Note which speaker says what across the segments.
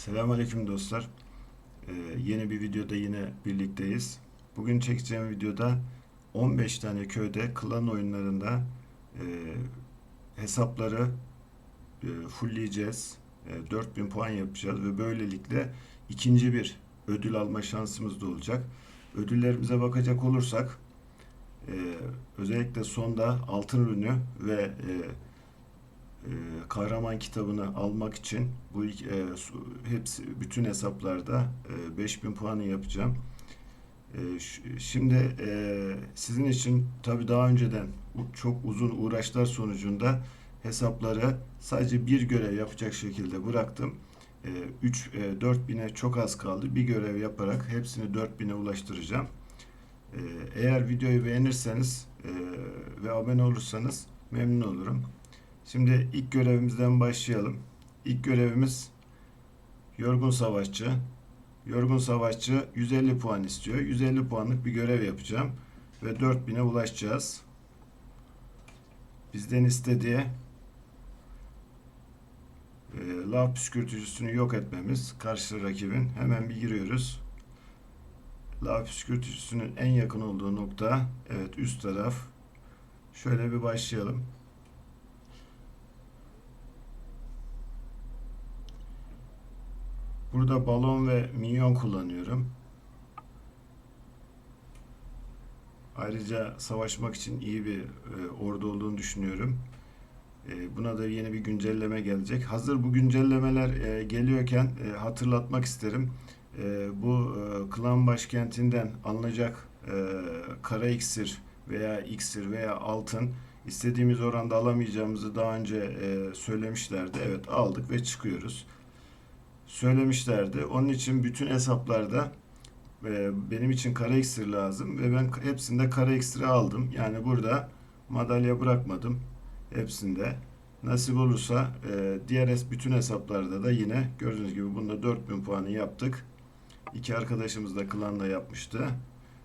Speaker 1: Selamünaleyküm dostlar. Ee, yeni bir videoda yine birlikteyiz. Bugün çekeceğim videoda 15 tane köyde klan oyunlarında e, hesapları e, fullleyeceğiz. E, 4000 puan yapacağız ve böylelikle ikinci bir ödül alma şansımız da olacak. Ödüllerimize bakacak olursak e, özellikle sonda altın ürünü ve e, e, kahraman kitabını almak için bu e, hepsi bütün hesaplarda e, 5000 puanı yapacağım. E, şimdi e, sizin için tabii daha önceden çok uzun uğraşlar sonucunda hesapları sadece bir görev yapacak şekilde bıraktım. E, 3 e, 4000'e çok az kaldı. Bir görev yaparak hepsini 4000'e ulaştıracağım. E, eğer videoyu beğenirseniz e, ve abone olursanız memnun olurum. Şimdi ilk görevimizden başlayalım. İlk görevimiz Yorgun Savaşçı. Yorgun Savaşçı 150 puan istiyor. 150 puanlık bir görev yapacağım ve 4000'e ulaşacağız. Bizden istediği e, lav püskürtücüsünü yok etmemiz. Karşı rakibin. Hemen bir giriyoruz. Lav püskürtücüsünün en yakın olduğu nokta evet üst taraf. Şöyle bir başlayalım. Burada balon ve minyon kullanıyorum. Ayrıca savaşmak için iyi bir e, ordu olduğunu düşünüyorum. E, buna da yeni bir güncelleme gelecek. Hazır bu güncellemeler e, geliyorken e, hatırlatmak isterim. E, bu e, klan başkentinden alınacak e, kara iksir veya iksir veya altın istediğimiz oranda alamayacağımızı daha önce e, söylemişlerdi. Evet aldık ve çıkıyoruz söylemişlerdi. Onun için bütün hesaplarda e, benim için kara iksir lazım ve ben hepsinde kara iksiri aldım. Yani burada madalya bırakmadım hepsinde. Nasip olursa e, diğer bütün hesaplarda da yine gördüğünüz gibi bunda 4000 puanı yaptık. İki arkadaşımız da klanda yapmıştı.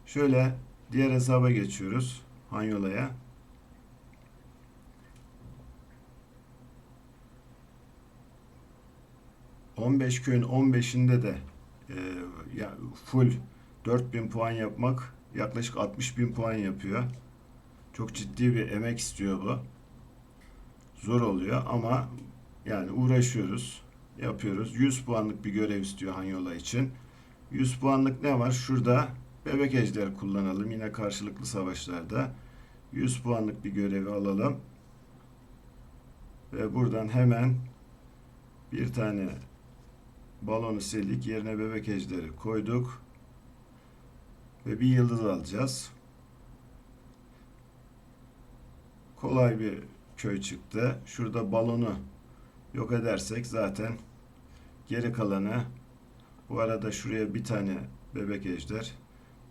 Speaker 1: Şöyle diğer hesaba geçiyoruz. Hanyola'ya. ...15 köyün 15'inde de e, ya full 4000 puan yapmak yaklaşık 60 bin puan yapıyor. Çok ciddi bir emek istiyor bu. Zor oluyor ama yani uğraşıyoruz, yapıyoruz. 100 puanlık bir görev istiyor Hanyola için. 100 puanlık ne var? Şurada bebek ejder kullanalım yine karşılıklı savaşlarda. 100 puanlık bir görevi alalım. Ve buradan hemen bir tane balonu sildik. Yerine bebek ejderi koyduk. Ve bir yıldız alacağız. Kolay bir köy çıktı. Şurada balonu yok edersek zaten geri kalanı bu arada şuraya bir tane bebek ejder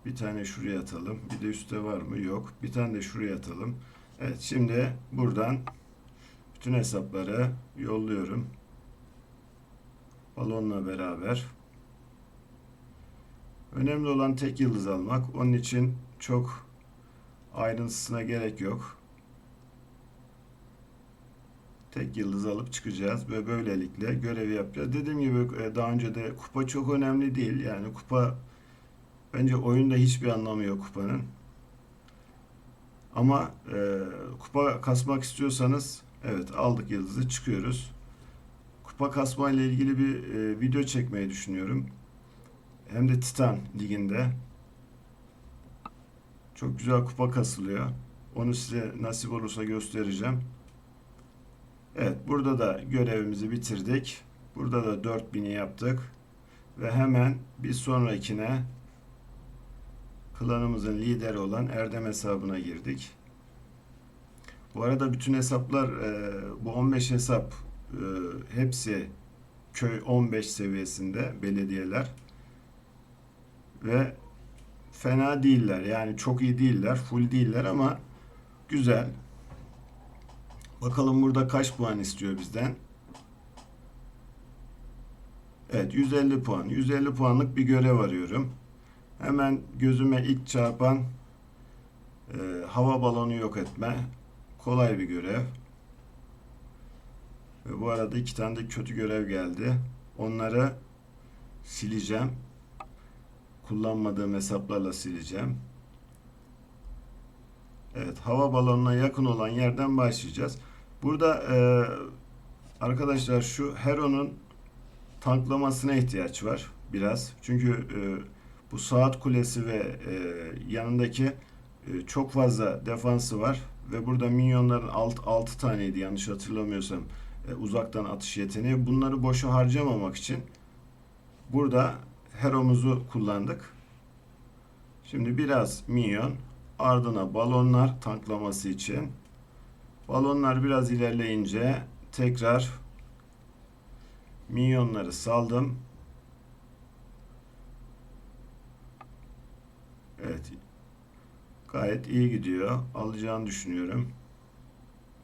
Speaker 1: bir tane şuraya atalım. Bir de üstte var mı? Yok. Bir tane de şuraya atalım. Evet şimdi buradan bütün hesapları yolluyorum balonla beraber. Önemli olan tek yıldız almak. Onun için çok ayrıntısına gerek yok. Tek yıldız alıp çıkacağız ve böylelikle görevi yapacağız. Dediğim gibi e, daha önce de kupa çok önemli değil. Yani kupa bence oyunda hiçbir anlamı yok kupanın. Ama e, kupa kasmak istiyorsanız evet aldık yıldızı çıkıyoruz kupa kasma ile ilgili bir e, video çekmeyi düşünüyorum. Hem de Titan liginde. Çok güzel kupa kasılıyor. Onu size nasip olursa göstereceğim. Evet, burada da görevimizi bitirdik. Burada da 4000'i yaptık. Ve hemen bir sonrakine klanımızın lideri olan Erdem hesabına girdik. Bu arada bütün hesaplar e, bu 15 hesap e, hepsi köy 15 seviyesinde belediyeler. Ve fena değiller. Yani çok iyi değiller full değiller ama güzel. Bakalım burada kaç puan istiyor bizden? Evet 150 puan. 150 puanlık bir görev arıyorum. Hemen gözüme ilk çarpan e, hava balonu yok etme. Kolay bir görev ve bu arada iki tane de kötü görev geldi. Onları sileceğim. Kullanmadığım hesaplarla sileceğim. Evet, hava balonuna yakın olan yerden başlayacağız. Burada e, arkadaşlar şu Hero'nun tanklamasına ihtiyaç var biraz. Çünkü e, bu saat kulesi ve e, yanındaki e, çok fazla defansı var ve burada minyonların alt 6 taneydi yanlış hatırlamıyorsam e, uzaktan atış yeteneği. Bunları boşa harcamamak için burada Hero'muzu kullandık. Şimdi biraz minyon ardına balonlar tanklaması için balonlar biraz ilerleyince tekrar minyonları saldım. Evet. Gayet iyi gidiyor. Alacağını düşünüyorum.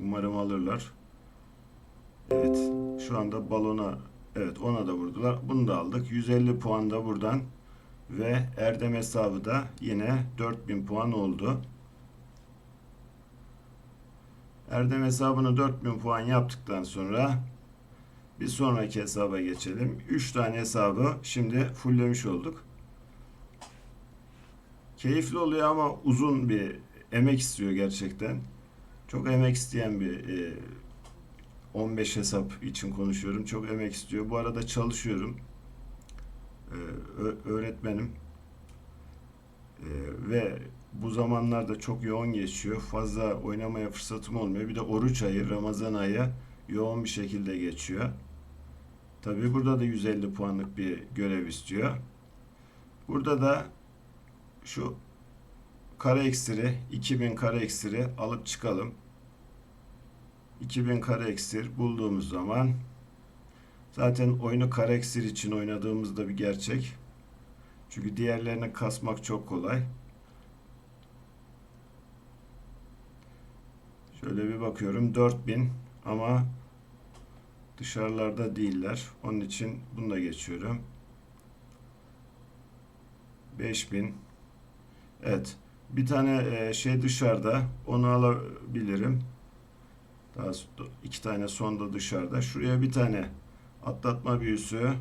Speaker 1: Umarım alırlar. Evet. Şu anda balona evet ona da vurdular. Bunu da aldık. 150 puan da buradan ve Erdem hesabı da yine 4000 puan oldu. Erdem hesabını 4000 puan yaptıktan sonra bir sonraki hesaba geçelim. 3 tane hesabı şimdi fulllemiş olduk. Keyifli oluyor ama uzun bir emek istiyor gerçekten. Çok emek isteyen bir e, 15 hesap için konuşuyorum. Çok emek istiyor. Bu arada çalışıyorum. E, ö- öğretmenim. E, ve bu zamanlarda çok yoğun geçiyor. Fazla oynamaya fırsatım olmuyor. Bir de oruç ayı, Ramazan ayı yoğun bir şekilde geçiyor. Tabii burada da 150 puanlık bir görev istiyor. Burada da şu kare eksiri 2000 kare eksiri alıp çıkalım. 2000 kare eksir bulduğumuz zaman zaten oyunu kare eksir için oynadığımızda bir gerçek. Çünkü diğerlerini kasmak çok kolay. Şöyle bir bakıyorum 4000 ama dışarılarda değiller. Onun için bunu da geçiyorum. 5000 Evet. Bir tane e, şey dışarıda. Onu alabilirim. İki tane son da dışarıda. Şuraya bir tane atlatma büyüsü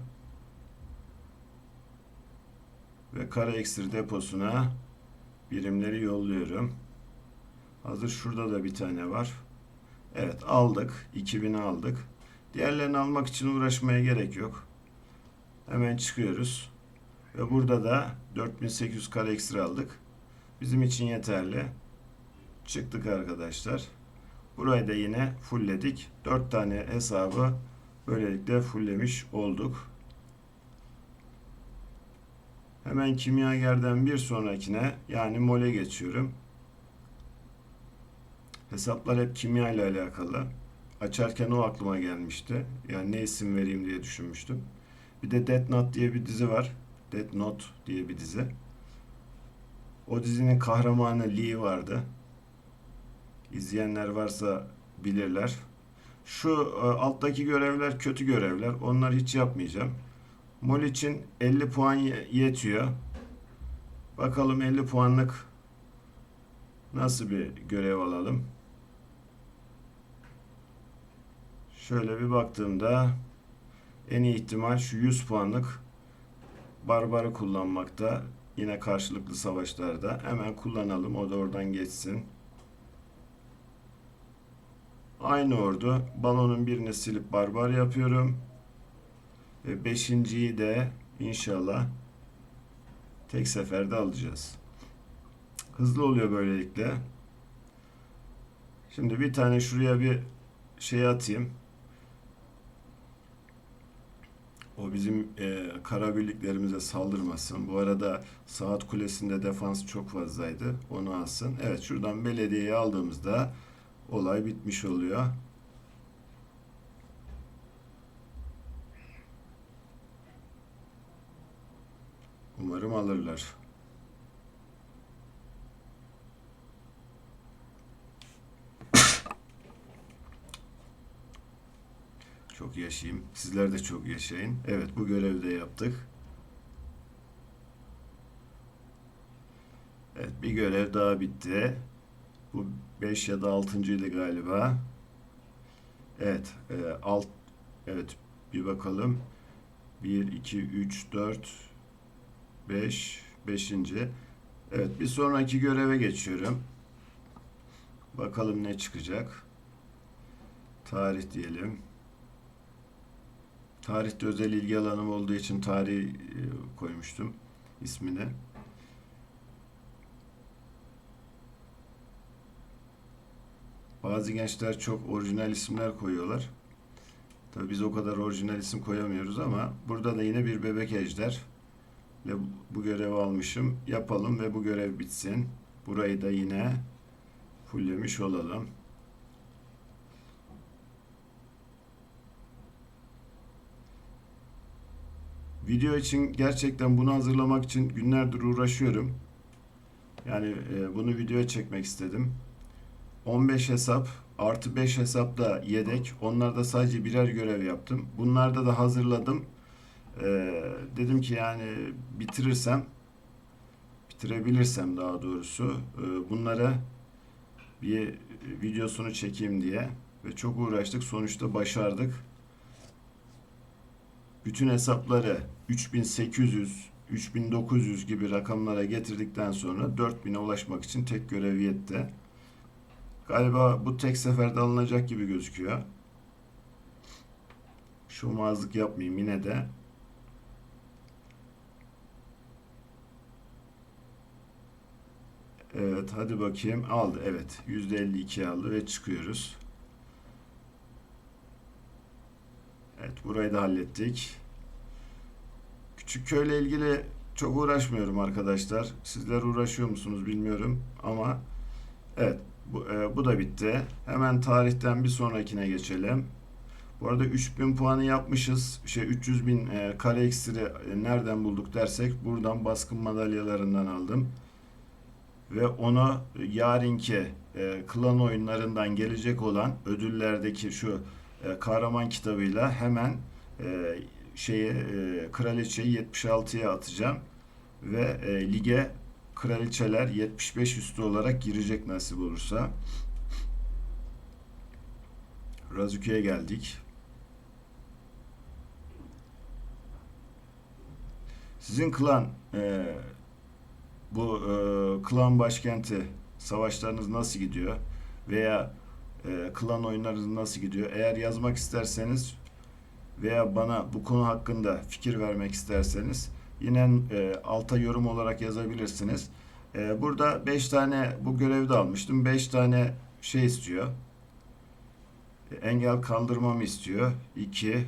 Speaker 1: ve kara eksir deposuna birimleri yolluyorum. Hazır şurada da bir tane var. Evet aldık. 2000'i aldık. Diğerlerini almak için uğraşmaya gerek yok. Hemen çıkıyoruz. Ve burada da 4800 kare ekstra aldık. Bizim için yeterli. Çıktık arkadaşlar. Burayı da yine fullledik. 4 tane hesabı böylelikle fulllemiş olduk. Hemen kimyagerden bir sonrakine yani mole geçiyorum. Hesaplar hep kimya ile alakalı. Açarken o aklıma gelmişti. Yani ne isim vereyim diye düşünmüştüm. Bir de Death Note diye bir dizi var. Death Note diye bir dizi. O dizinin kahramanı Lee vardı. İzleyenler varsa bilirler. Şu e, alttaki görevler kötü görevler. Onları hiç yapmayacağım. Mol için 50 puan ye- yetiyor. Bakalım 50 puanlık nasıl bir görev alalım. Şöyle bir baktığımda en iyi ihtimal şu 100 puanlık Barbarı kullanmakta. Yine karşılıklı savaşlarda. Hemen kullanalım. O da oradan geçsin. Aynı ordu. Balonun birini silip barbar yapıyorum. Ve beşinciyi de inşallah tek seferde alacağız. Hızlı oluyor böylelikle. Şimdi bir tane şuraya bir şey atayım. O bizim e, kara birliklerimize saldırmasın. Bu arada saat kulesinde defans çok fazlaydı. Onu alsın. Evet şuradan belediyeyi aldığımızda olay bitmiş oluyor. Umarım alırlar. Çok yaşayayım. Sizler de çok yaşayın. Evet bu görevi de yaptık. Evet bir görev daha bitti. Bu 5 ya da 6.ydı galiba. Evet, e, alt evet bir bakalım. 1, 2, 3, 4, 5, 5. Evet bir sonraki göreve geçiyorum. Bakalım ne çıkacak. Tarih diyelim. Tarihte özel ilgi alanım olduğu için tarih e, koymuştum ismini. Bazı gençler çok orijinal isimler koyuyorlar. Tabii biz o kadar orijinal isim koyamıyoruz ama burada da yine bir bebek ejder ile bu görevi almışım. Yapalım ve bu görev bitsin. Burayı da yine fulllemiş olalım. Video için gerçekten bunu hazırlamak için günlerdir uğraşıyorum. Yani e, bunu videoya çekmek istedim. 15 hesap artı 5 hesap da yedek. Onlarda sadece birer görev yaptım. Bunlarda da hazırladım. Ee, dedim ki yani bitirirsem bitirebilirsem daha doğrusu e, bunlara bir videosunu çekeyim diye ve çok uğraştık. Sonuçta başardık. Bütün hesapları 3800 3900 gibi rakamlara getirdikten sonra 4000'e ulaşmak için tek görev yetti. Galiba bu tek seferde alınacak gibi gözüküyor. Şu mazlık yapmayayım yine de. Evet hadi bakayım aldı evet %52 aldı ve çıkıyoruz. Evet burayı da hallettik. Küçük köyle ilgili çok uğraşmıyorum arkadaşlar. Sizler uğraşıyor musunuz bilmiyorum ama evet bu, e, bu da bitti. Hemen tarihten bir sonrakine geçelim. Bu arada 3000 puanı yapmışız. Şey 300 bin e, kare iksiri e, nereden bulduk dersek buradan baskın madalyalarından aldım. Ve onu yarınki e, klan oyunlarından gelecek olan ödüllerdeki şu e, kahraman kitabıyla hemen e, şeye e, kraliçeyi 76'ya atacağım ve e, lige kraliçeler 75 üstü olarak girecek nasip olursa. Razükü'ye geldik. Sizin klan e, bu e, klan başkenti savaşlarınız nasıl gidiyor? Veya e, klan oyunlarınız nasıl gidiyor? Eğer yazmak isterseniz veya bana bu konu hakkında fikir vermek isterseniz yine e, alta yorum olarak yazabilirsiniz. E, burada 5 tane bu görevi de almıştım. 5 tane şey istiyor. Engel kaldırmamı istiyor. 2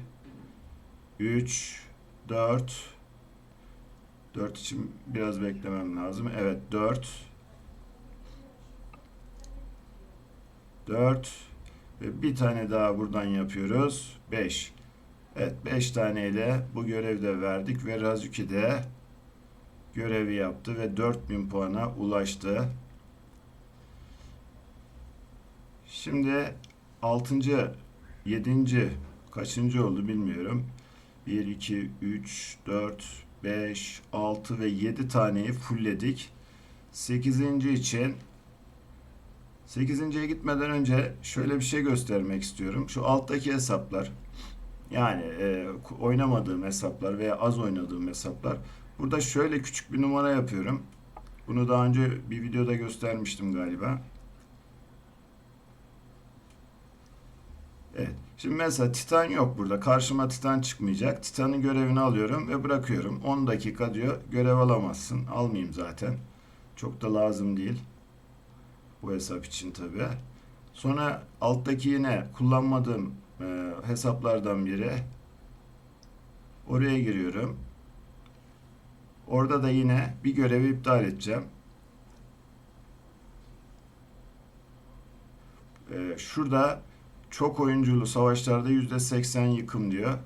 Speaker 1: 3 4 4 için biraz beklemem lazım. Evet 4 4 ve bir tane daha buradan yapıyoruz. 5. Evet 5 taneyle bu görevi de verdik ve Razuki de görevi yaptı ve 4000 puana ulaştı. Şimdi 6. 7. kaçıncı oldu bilmiyorum. 1, 2, 3, 4, 5, 6 ve 7 taneyi fullledik. 8. için 8.ye gitmeden önce şöyle bir şey göstermek istiyorum. Şu alttaki hesaplar yani e, oynamadığım hesaplar veya az oynadığım hesaplar. Burada şöyle küçük bir numara yapıyorum. Bunu daha önce bir videoda göstermiştim galiba. Evet. Şimdi mesela Titan yok burada. Karşıma Titan çıkmayacak. Titan'ın görevini alıyorum ve bırakıyorum. 10 dakika diyor. Görev alamazsın. Almayayım zaten. Çok da lazım değil. Bu hesap için tabi. Sonra alttaki yine kullanmadığım e, hesaplardan biri. Oraya giriyorum. Orada da yine bir görevi iptal edeceğim. E, şurada çok oyunculu savaşlarda yüzde seksen yıkım diyor.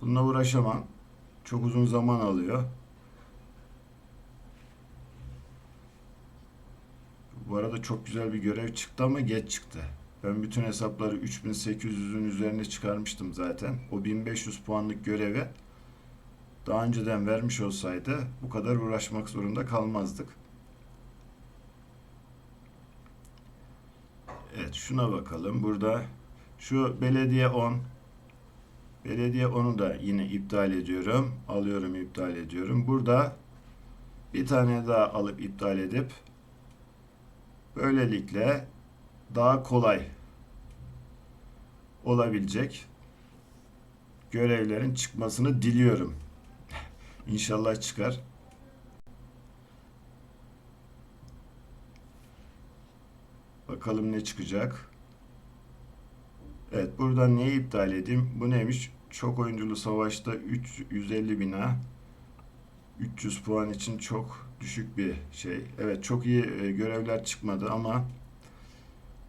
Speaker 1: Bununla uğraşamam. Çok uzun zaman alıyor. Bu arada çok güzel bir görev çıktı ama geç çıktı. Ben bütün hesapları 3800'ün üzerine çıkarmıştım zaten. O 1500 puanlık görevi daha önceden vermiş olsaydı bu kadar uğraşmak zorunda kalmazdık. Evet şuna bakalım. Burada şu belediye 10 Belediye onu da yine iptal ediyorum. Alıyorum iptal ediyorum. Burada bir tane daha alıp iptal edip böylelikle daha kolay olabilecek görevlerin çıkmasını diliyorum. İnşallah çıkar. Bakalım ne çıkacak. Evet buradan neyi iptal edeyim? Bu neymiş? Çok oyunculu savaşta 3 150 bina. 300 puan için çok düşük bir şey. Evet çok iyi e, görevler çıkmadı ama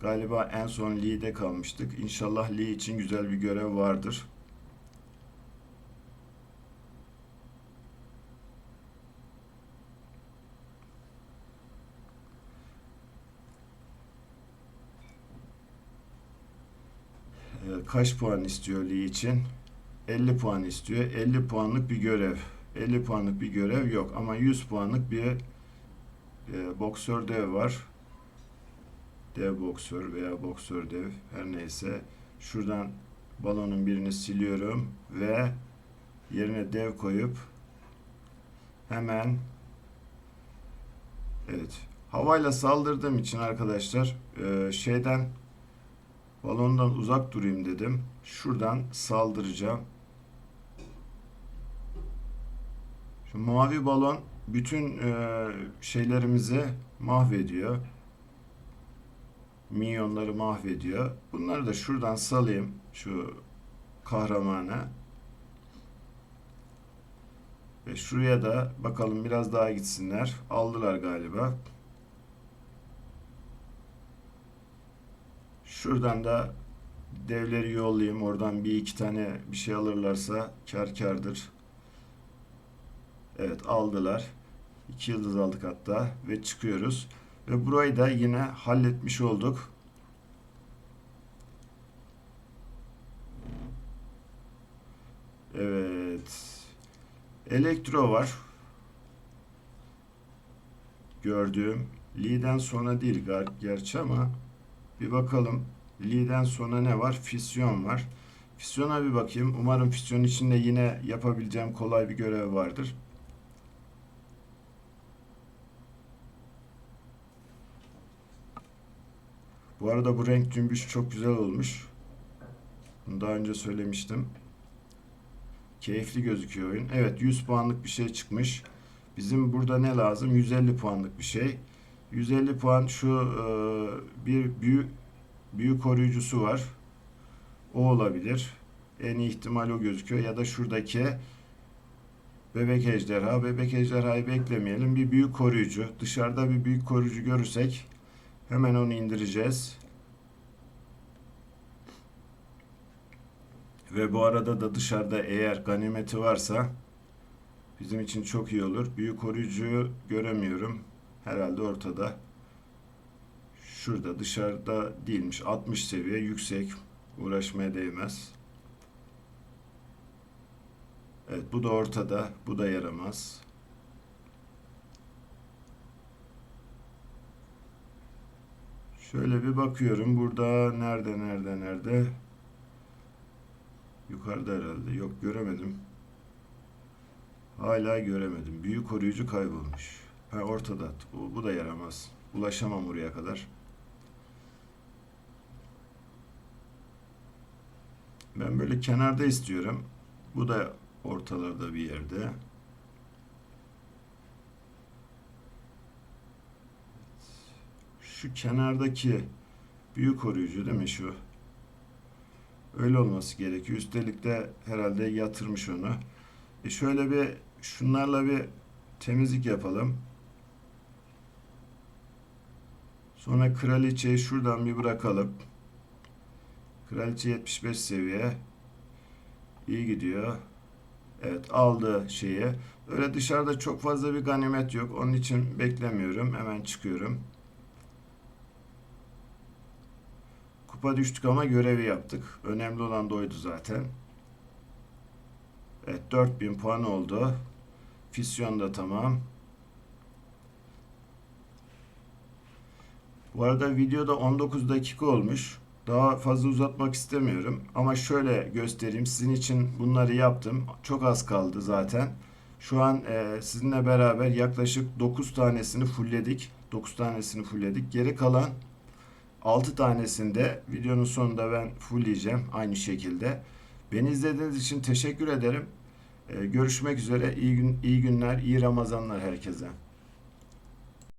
Speaker 1: galiba en son Lee'de kalmıştık. İnşallah Lee için güzel bir görev vardır. Ee, kaç puan istiyor Lee için? 50 puan istiyor. 50 puanlık bir görev. 50 puanlık bir görev yok ama 100 puanlık bir e, boksör dev var. Dev boksör veya boksör dev her neyse. Şuradan balonun birini siliyorum ve yerine dev koyup hemen evet havayla saldırdığım için arkadaşlar e, şeyden balondan uzak durayım dedim. Şuradan saldıracağım. Şu mavi balon bütün e, şeylerimizi mahvediyor. Minyonları mahvediyor. Bunları da şuradan salayım. Şu kahramana. Ve şuraya da bakalım biraz daha gitsinler. Aldılar galiba. Şuradan da devleri yollayayım. Oradan bir iki tane bir şey alırlarsa kar kardır. Evet aldılar. İki yıldız aldık hatta ve çıkıyoruz. Ve burayı da yine halletmiş olduk. Evet. Elektro var. Gördüğüm. Lee'den sonra değil ger- gerçi ama bir bakalım. Lee'den sonra ne var? Fisyon var. Fisyona bir bakayım. Umarım fisyon içinde yine yapabileceğim kolay bir görev vardır. Bu arada bu renk cümbüş çok güzel olmuş. Bunu daha önce söylemiştim. Keyifli gözüküyor oyun. Evet 100 puanlık bir şey çıkmış. Bizim burada ne lazım? 150 puanlık bir şey. 150 puan şu e, bir büyü büyü koruyucusu var. O olabilir. En iyi ihtimal o gözüküyor. Ya da şuradaki bebek ejderha. Bebek ejderhayı beklemeyelim. Bir büyük koruyucu. Dışarıda bir büyük koruyucu görürsek hemen onu indireceğiz. Ve bu arada da dışarıda eğer ganimeti varsa bizim için çok iyi olur. Büyük koruyucuyu göremiyorum. Herhalde ortada. Şurada dışarıda değilmiş. 60 seviye yüksek. Uğraşmaya değmez. Evet bu da ortada. Bu da yaramaz. Şöyle bir bakıyorum. Burada nerede nerede nerede? Yukarıda herhalde. Yok göremedim. Hala göremedim. Büyük koruyucu kaybolmuş. Ha ortada. Bu, bu da yaramaz. Ulaşamam oraya kadar. Ben böyle kenarda istiyorum. Bu da ortalarda bir yerde. Şu kenardaki büyük koruyucu değil mi şu? Öyle olması gerekiyor. Üstelik de herhalde yatırmış onu. E şöyle bir şunlarla bir temizlik yapalım. Sonra kraliçeyi şuradan bir bırakalım. Kraliçe 75 seviye. İyi gidiyor. Evet aldı şeyi. Öyle dışarıda çok fazla bir ganimet yok. Onun için beklemiyorum. Hemen çıkıyorum. Kupa düştük ama görevi yaptık. Önemli olan da oydu zaten. Evet 4000 puan oldu. Fisyon da tamam. Bu arada videoda 19 dakika olmuş. Daha fazla uzatmak istemiyorum ama şöyle göstereyim. Sizin için bunları yaptım. Çok az kaldı zaten. Şu an e, sizinle beraber yaklaşık 9 tanesini fullledik. 9 tanesini fullledik. Geri kalan 6 tanesini de videonun sonunda ben fullleyeceğim aynı şekilde. Beni izlediğiniz için teşekkür ederim. E, görüşmek üzere. İyi gün iyi günler, iyi Ramazanlar herkese.